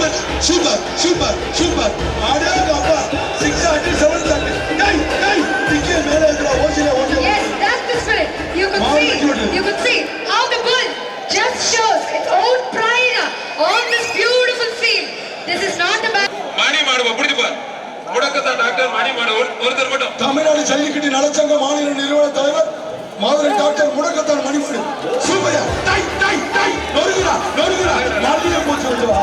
Super super super super அடேங்க அப்பா six ஆட்டி செவன் ஆட்டி டேய் டேய் டிக்கே மேல இருக்கற ஓசில ஓசி Yes, that's the spirit. You could see, you could see. How the bull just shows its own pride on this beautiful field. This is not about மணி மாடுவா பிடிச்சு பார் முடக்கத்தான் டாக்டர் மணி மாடு ஒரு- ஒருத்தர் மட்டும். தமிழ்நாடு ஜல்லிக்கட்டு நலச்சங்க மாநில நிறுவன தலைவர் மதுரை டாக்டர் முடக்கத்தான் மணிமாடு சூப்பர் டை டை டை. நொறுங்குடா நொறுங்குடா மல்லிய போச்சு வந்துவா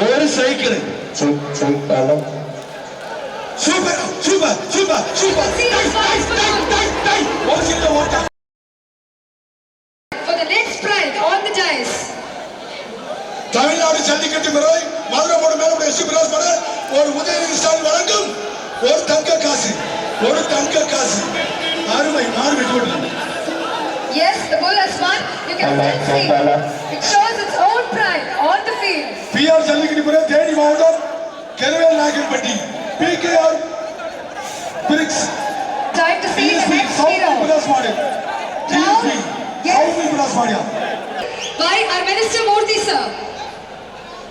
ஒரு cycle. Super super super super. Yes, the bull has won. You can still see. It shows its own pride on the field. PR jallikattu பிறகு தேனி மாவட்டம் Keravel Nayakkanpatti PKR bricks Time to see the DSP next south hero. பிராஸ் மாடு DSP Yes. South brass Madia By our Minister Murthy sir.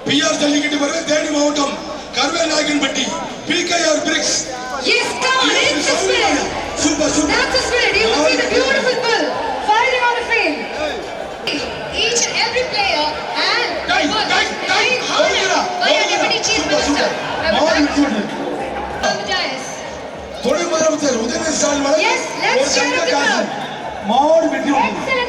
PR jallikattu பிறகு தேனி மாவட்டம் Karuvel Nayakkanpatti PKR bricks Yes, come on, it's the spirit. Super, super. That's the spirit. You can see the beautiful bull fighting on the field. Each and every player and time, time, time. Hold it up. By your deputy chief minister. All included. थोड़ी उम्र में yes let's share it up माहौल excellent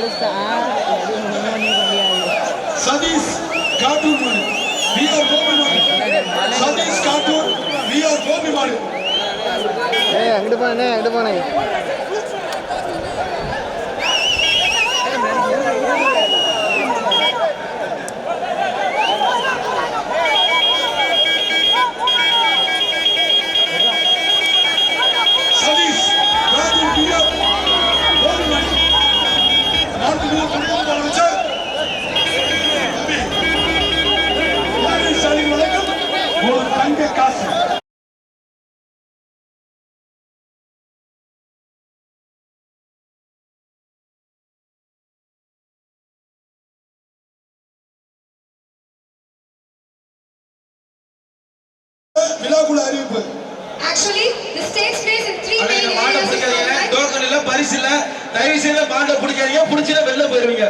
எப்படியே இடத்த பிடிச்சிட்டான் ஒன்றும் பண்ணிக்க முடியாது Satish Kattur Mani VR Gopimani Satish ஏய் அங்கிட்டு போனே அங்கிட்டு போனே. தங்க காசு அறிவிப்பு. Actually, the stakes plays in three main அன்னைக்கு மாட்டை areas. of பிடிக்காதீங்க. டோக்கன் இல்ல பரிசு இல்ல. தயவு செய்து மாட்டை பிடிக்காதீங்க. பிடிச்சினா வெளில போயிருவீங்க.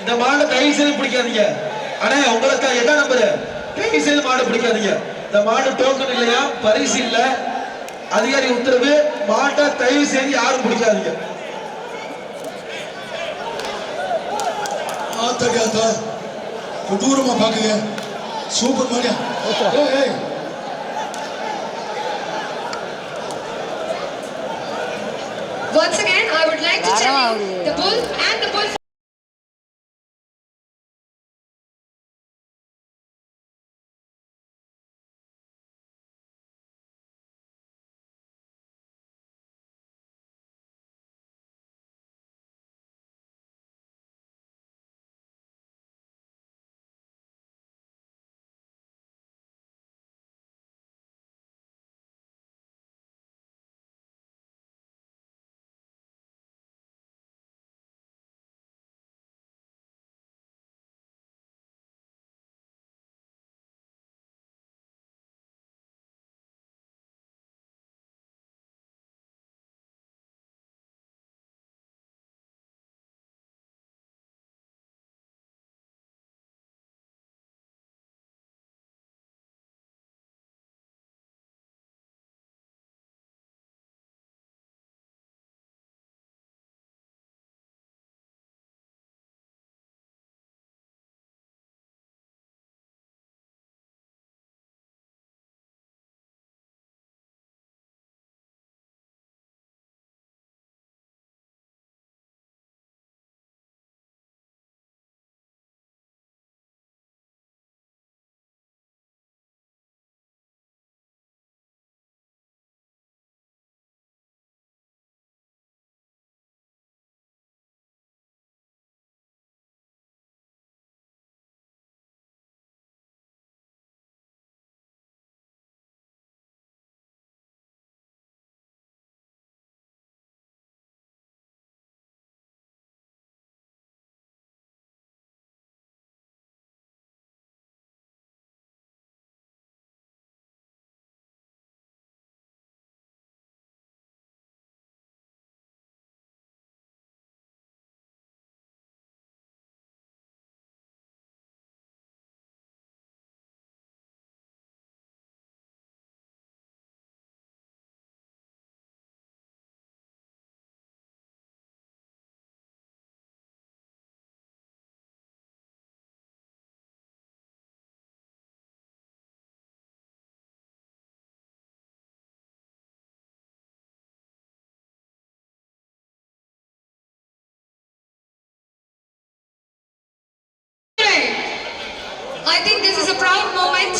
இந்த மாட்டை தயவு செய்து பிடிக்காதீங்க. அண்ணே உங்களுக்கு என்ன நம்பரு? தயவு செய்து மாடை பிடிக்காதீங்க. இந்த மாடு டோக்கன் இல்லையா? பரிசு இல்ல. அதிகாரி உத்தரவு மாட்டை தயவு செய்து யாரும் பிடிக்காதீங்க. ஆத்தா கொடூரமா பாக்குது சூப்பர் மாடியா ஏய் ஏய். Once again, I would like to tell you, the bull and the bull proud moment,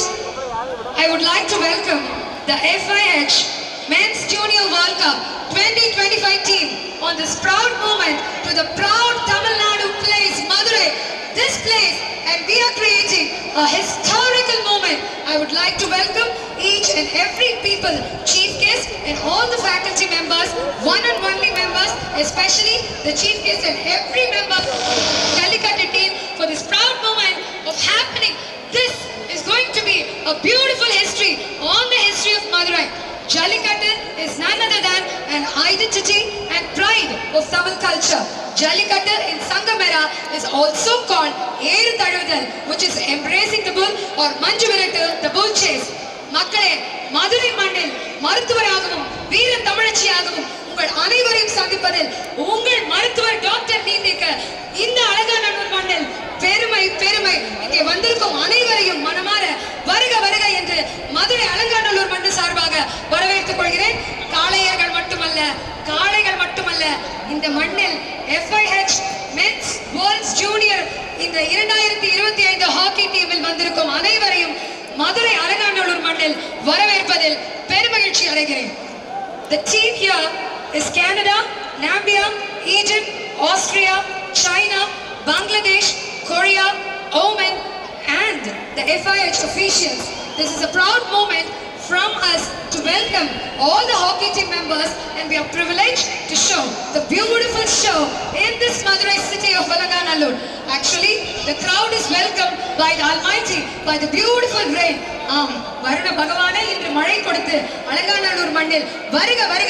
I would like to welcome the FIH Men's Junior World Cup 2025 team on this proud moment to the proud Tamil Nadu place, Madurai. This place, and we are creating a historical moment. I would like to welcome each and every people, chief guest and all the faculty members, one and only members, especially the chief guest and every member of the Calicut team for this a beautiful history on the history of Madurai. Jallikattu is none other than an identity and pride of Tamil culture. Jallikattu in Sangamera is also called Eru Taduvudal, which is embracing the bull or Manju Virattu, the bull chase. மக்களே மதுரை மண்ணில் மருத்துவராகவும் வீர தமிழச்சியாகவும் உங்கள் அனைவரையும் சந்திப்பதில் உங்கள் மருத்துவர் doctor நீந்திக்க இந்த அழகான மண்ணில் பெருமை பெருமை. இங்கே வந்திருக்கும் அனைவரையும் மனமாற வருக வருக என்று மதுரை அலங்காநல்லூர் மண்ணு சார்பாக வரவேற்றுக் கொள்கிறேன். காளையர்கள் மட்டுமல்ல காளைகள் மட்டுமல்ல இந்த மண்ணில் எஃப்ஐஹெச் மென்ஸ் வேர்ல்ட்ஸ் ஜூனியர் இந்த இரண்டாயிரத்தி இருபத்தி ஐந்து ஹாக்கி டீமில் வந்திருக்கும் அனைவரையும் மதுரை அலங்காநல்லூர் மண்ணில் வரவேற்பதில் பெருமகிழ்ச்சி அடைகிறேன். The team here is Canada, Namibia, Egypt, Austria, China, Bangladesh, Korea, Oman, and the FIH officials. This is a proud moment from us to welcome all the hockey team members and we are privileged to show the beautiful show in this Madurai city of Valaganallur. Actually, the crowd is welcomed by the Almighty, by the beautiful rain. ஆம் வருண பகவானே இன்று மழை கொடுத்து அலங்காநல்லூர் மண்ணில் வருக வருக